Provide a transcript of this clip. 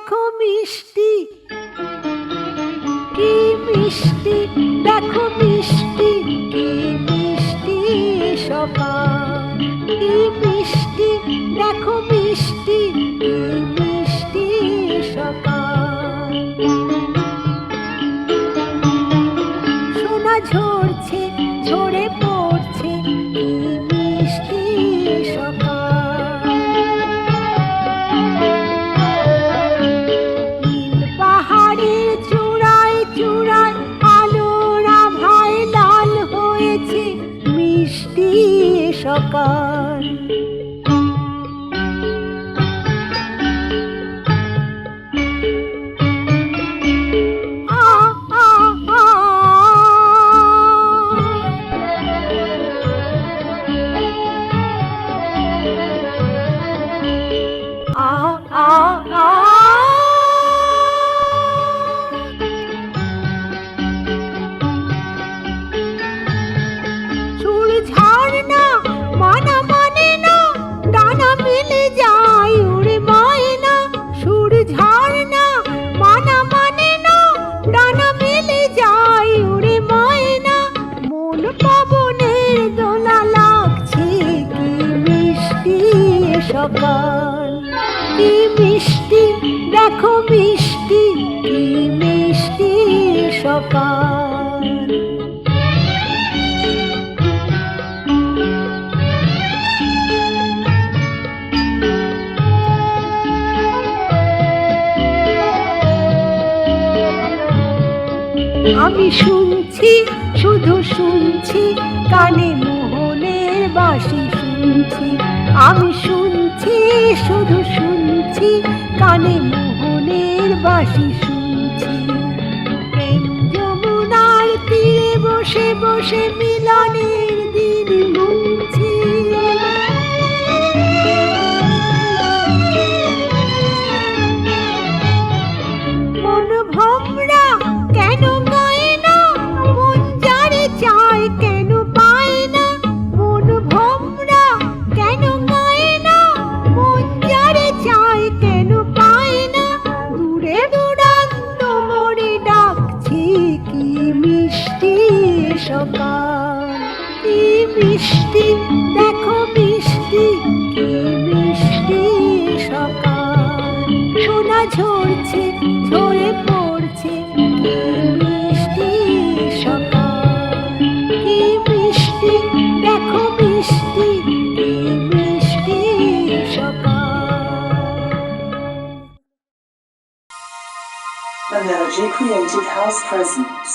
দেখো মিষ্টি। কি মিষ্টি? দেখো মিষ্টি। কি মিষ্টি সকাল। কি মিষ্টি? দেখো মিষ্টি। কি মিষ্টি সকাল। সোনা ঝরছে মিষ্টি সকাল। কি মিষ্টি, দেখো মিষ্টি, কি মিষ্টি সকাল। আমি শুনছি, শুধু শুনছি, কানে মোহনের বাসি শুনছি। আমি শুনছি শুধু শুনছি কানে মোহনের বাসি শুনছি। প্রেম যমুনার তীরে বসে বসে মিলনের সকাল কি মিষ্টি, দেখো মিষ্টি, কি মিষ্টি সকাল। সোনা ঝরছে, ঝরে পড়ছে, কি মিষ্টি সকাল। কি মিষ্টি, দেখো মিষ্টি, কি মিষ্টি সকাল। Energy Creative House presents.